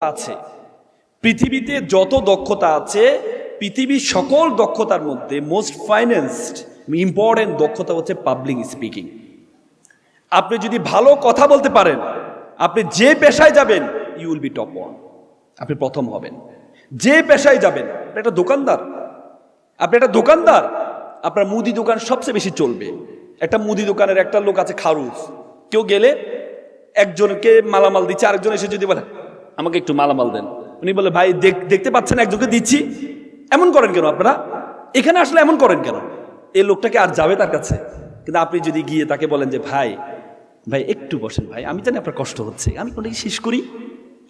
আছে। পৃথিবীতে যত দক্ষতা আছে, পৃথিবীর সকল দক্ষতার মধ্যে মোস্ট ফাইন্যান্সড ইম্পর্টেন্ট দক্ষতা হচ্ছে পাবলিক স্পিকিং আপনি যদি ভালো কথা বলতে পারেন, আপনি যে পেশায় যাবেন you will be top one আপনি প্রথম হবেন। যে পেশায় যাবেন, আপনি একটা দোকানদার। আপনি একটা দোকানদার, আপনার মুদি দোকান সবচেয়ে বেশি চলবে। একটা মুদি দোকানের একটা লোক আছে খারুজ। কেউ গেলে একজনকে মালামাল দিচ্ছে, আরেকজন এসে যদি বলে আমাকে একটু মালামাল দেন। উনি বলে, ভাই, দেখ- দেখতে পাচ্ছেন একজনকে দিচ্ছি। এমন করেন কেন আপনারা? এখানে আসলে এমন করেন কেন? এই লোকটাকে আর যাবে তার কাছে। কিন্তু আপনি যদি গিয়ে তাকে বলেন যে, ভাই ভাই, একটু বসেন ভাই, আমি জানি আপনার কষ্ট হচ্ছে, আমি কোনটা শেষ করি।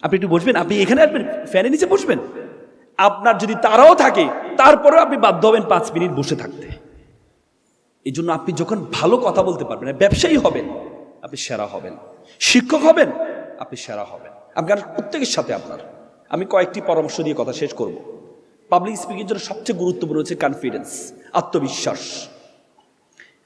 আপনি একটু বসবেন, আপনি এখানে আসবেন, ফ্যানের নিচে বসবেন। আপনার যদি তারাও থাকে, তারপরেও আপনি বাধ্য হবেন পাঁচ মিনিট বসে থাকতে। এই জন্য আপনি যখন ভালো কথা বলতে পারবেন, ব্যবসায়ী হবেন, আপনি সেরা হবেন। শিক্ষক হবেন, আপনি সেরা হবেন। আপনার প্রত্যেকের সাথে আপনার। আমি কয়েকটি পরামর্শ দিয়ে কথা শেষ করব। পাবলিক স্পিকিং জন্য সবচেয়ে গুরুত্বপূর্ণ হচ্ছে কনফিডেন্স আত্মবিশ্বাস।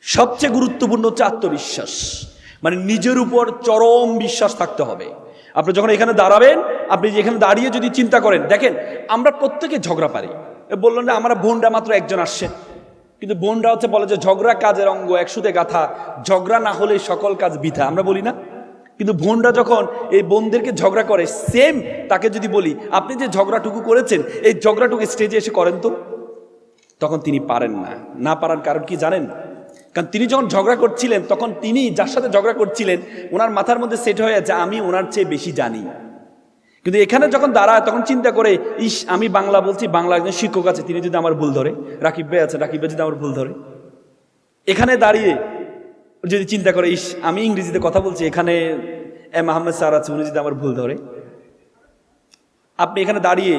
সবচেয়ে গুরুত্বপূর্ণ হচ্ছে আত্মবিশ্বাস। মানে নিজের উপর চরম বিশ্বাস থাকতে হবে। আপনি যখন এখানে দাঁড়াবেন, আপনি যে এখানে দাঁড়িয়ে যদি চিন্তা করেন, দেখেন, আমরা প্রত্যেকে ঝগড়া পারি। বললেন যে, আমরা বোনরা মাত্র একজন আসছে। কিন্তু বোনরা হচ্ছে বলে যে, ঝগড়া কাজের অঙ্গ একসুতে গাথা। ঝগড়া না হলে সকল কাজ বৃথা। আমরা বলি না। কিন্তু বোনরা যখন এই বোনদেরকে ঝগড়া করে সেম তাকে যদি বলি, আপনি যে ঝগড়াটুকু করেছেন, এই ঝগড়াটুকু স্টেজে এসে করেন তো? তখন তিনি পারেন না। না পারার কারণ কি জানেন? কারণ তিনি যখন ঝগড়া করছিলেন, তখন তিনি যার সাথে ঝগড়া করছিলেন, ওনার মাথার মধ্যে সেট হয়ে আছে, আমি ওনার চেয়ে বেশি জানি। কিন্তু এখানে যখন দাঁড়ায়, তখন চিন্তা করে, ইস, আমি বাংলা বলছি, বাংলা একজন শিক্ষক আছে, তিনি যদি আমার ভুল ধরে? রাকিব ভাই আছে, রাকিব ভাই যদি আমার ভুল ধরে। এখানে দাঁড়িয়ে যদি চিন্তা করে, ইস, আমি ইংরেজিতে কথা বলছি, এখানে এম আহমেদ স্যার আছে, উনি যদি আমার ভুল ধরে। আপনি এখানে দাঁড়িয়ে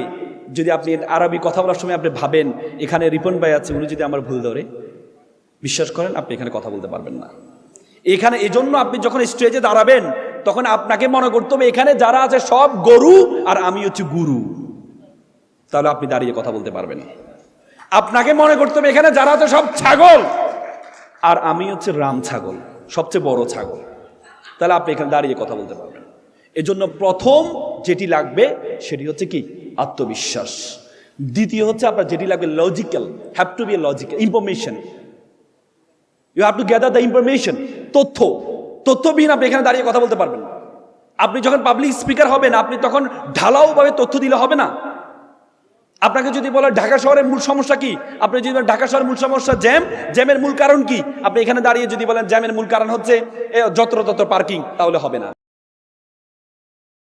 যদি আপনি আরবি কথা বলার সময় আপনি ভাবেন, এখানে রিপন ভাই আছে, উনি যদি আমার ভুল ধরে। বিশ্বাস করেন, আপনি এখানে কথা বলতে পারবেন না। এখানে এই জন্য আপনি যখন স্টেজে দাঁড়াবেন, তখন আপনাকে মনে করতে হবে, এখানে যারা আছে সব গরু, আর আমি হচ্ছে গুরু। তাহলে আপনি দাঁড়িয়ে কথা বলতে পারবেন আপনাকে মনে করতে হবে, এখানে যারা আছে সব ছাগল। আর আমি হচ্ছে রাম ছাগল, সবচেয়ে বড় ছাগল। তাহলে আপনি এখানে দাঁড়িয়ে কথা বলতে পারবেন। এজন্য প্রথম যেটি লাগবে সেটি হচ্ছে কি? আত্মবিশ্বাস। দ্বিতীয় হচ্ছে আপনার যেটি লাগবে logical have to be a logical information you have to gather the information তথ্য। তথ্যবিহীন আপনি এখানে দাঁড়িয়ে কথা বলতে পারবেন আপনি যখন পাবলিক স্পিকার হবেন, আপনি তখন ঢালাওভাবে তথ্য দিলে হবে না। আপনাকে যদি বলে ঢাকা শহরের মূল সমস্যা কি? আপনি যদি বলেন ঢাকা শহরের মূল সমস্যা জ্যাম, জ্যামের মূল কারণ কি? আপনি এখানে দাঁড়িয়ে যদি বলেন জ্যামের মূল কারণ হচ্ছে যত্র তত্র পার্কিং, তাহলে হবে না।